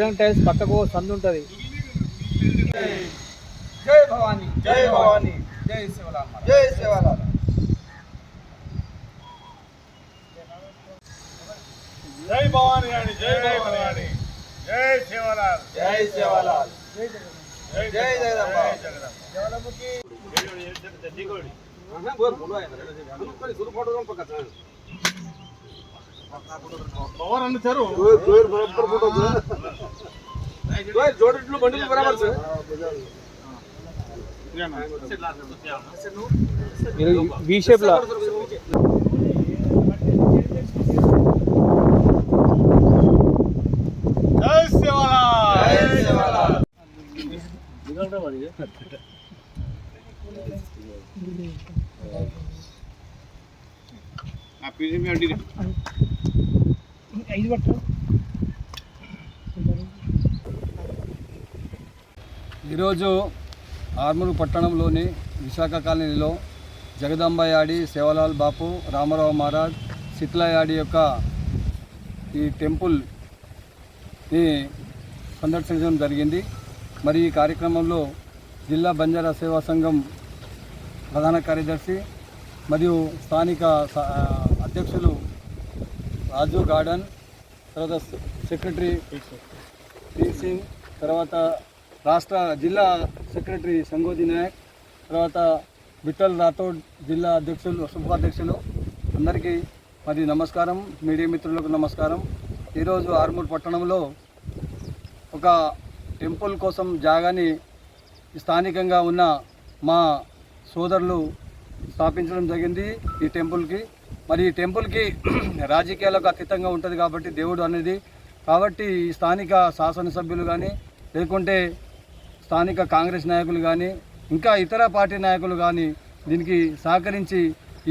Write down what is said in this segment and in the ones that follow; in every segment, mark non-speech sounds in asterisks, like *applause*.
Bajrang tiles పక్కకు సందు ఉంటుంది. జై భవానీ జై భవానీ జై శివలాల్ జై సేవాలాల్ జై భవానీ అని జై భవానీ. జై శివలాల్ జై జై జై జగదంబ. జవలముఖి దిగోడి ఆహా, బోర్. అనుకొని సురు ఫోటో కం పక్కన. పవర్ అన్నారు ఓయ్, జోడిట్లు బండిలు బరాబర్ సార్ మీరు వి షేప్లో జై శివలాల్ జై సేవాలాల్ నా పిలిమి అడ్డి ఈరోజు ఆర్మూరు పట్టణంలోని విశాఖ కాలనీలో జగదాంబ యాడి సేవలాల్ బాపు రామారావు మహారాజ్ శిత్లా యాడి యొక్క ఈ టెంపుల్ని సందర్శించడం జరిగింది. మరి ఈ కార్యక్రమంలో జిల్లా బంజారా సేవా సంఘం ప్రధాన కార్యదర్శి మరియు స్థానిక అధ్యక్షులు రాజు గార్డెన్ తర్వాత సెక్రటరీ సింగ్ తర్వాత రాష్ట్ర జిల్లా సెక్రటరీ సంగోది నాయక్ తర్వాత విఠల్ రాథోడ్ జిల్లా అధ్యక్షులు ఉపాధ్యక్షులు అందరికీ మరి నమస్కారం మీడియా మిత్రులకు నమస్కారం. ఈరోజు ఆర్మూర్ పట్టణంలో ఒక టెంపుల్ కోసం జాగాని స్థానికంగా ఉన్న మా సోదరులు స్థాపించడం జరిగింది ఈ టెంపుల్కి. మరి ఈ టెంపుల్కి *clears throat* రాజకీయాలకు అతీతంగా ఉంటుంది కాబట్టి దేవుడు అనేది. కాబట్టి ఈ స్థానిక శాసనసభ్యులు కానీ లేకుంటే స్థానిక కాంగ్రెస్ నాయకులు కానీ ఇంకా ఇతర పార్టీ నాయకులు కానీ దీనికి సహకరించి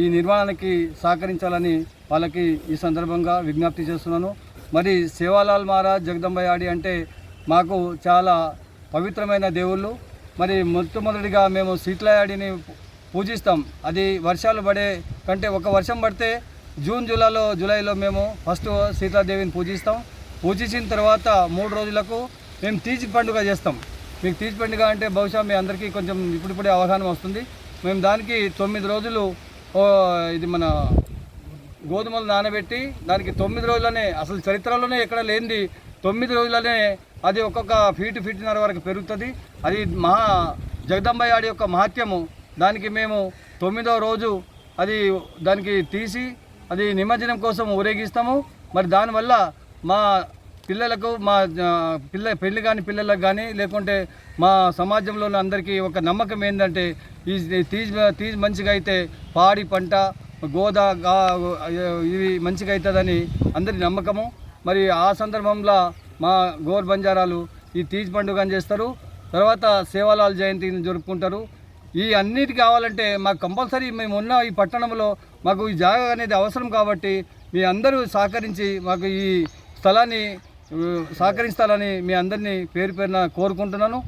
ఈ నిర్మాణానికి సహకరించాలని వాళ్ళకి ఈ సందర్భంగా విజ్ఞప్తి చేస్తున్నాను. మరి సేవాలాల్ మహారాజ్ జగదంబయాడి అంటే మాకు చాలా పవిత్రమైన దేవుళ్ళు. మరి మొట్టమొదటిగా మేము సీట్లయాడిని పూజిస్తాం. అది వర్షాలు పడే కంటే ఒక వర్షం పడితే జూన్ జూలైలో జూలైలో మేము ఫస్ట్ సీతాదేవిని పూజిస్తాం. పూజించిన తర్వాత మూడు రోజులకు మేము తీజి పండుగ చేస్తాం. మీకు తీజి పండుగ అంటే బహుశా మీ అందరికీ కొంచెం ఇప్పుడిప్పుడే అవగాహన వస్తుంది. మేము దానికి తొమ్మిది రోజులు ఓ, ఇది మన గోధుమలు నానబెట్టి దానికి తొమ్మిది రోజులనే అసలు చరిత్రలోనే ఎక్కడ లేనిది తొమ్మిది రోజులనే అది ఒక్కొక్క ఫీట్ ఫీటున్నర వరకు పెరుగుతుంది. అది మహా జగదంబయ్యాడి యొక్క మహత్యము. దానికి మేము తొమ్మిదవ రోజు అది దానికి తీసి అది నిమజ్జనం కోసం ఊరేగిస్తాము. మరి దానివల్ల మా పిల్లలకు మా పిల్ల పెళ్ళి కాని పిల్లలకు కానీ లేకుంటే మా సమాజంలోని అందరికీ ఒక నమ్మకం ఏంటంటే ఈ తీజ్ తీజ్ మంచిగా అయితే పాడి పంట గోదా ఇవి మంచిగా అవుతుందని అందరి నమ్మకము. మరి ఆ సందర్భంలో మా గోర్ బంజారాలు ఈ తీజ్ పండుగ చేస్తారు. తర్వాత సేవాలాల్ జయంతిని జరుపుకుంటారు. ఈ అన్నిటి కావాలంటే మాకు కంపల్సరీ మేము ఉన్న ఈ పట్టణంలో మాకు ఈ జాగా అనేది అవసరం కాబట్టి మీ అందరూ సహకరించి మాకు ఈ స్థలాన్ని సహకరిస్తారని మీ అందరినీ పేరు పేరున కోరుకుంటున్నాను.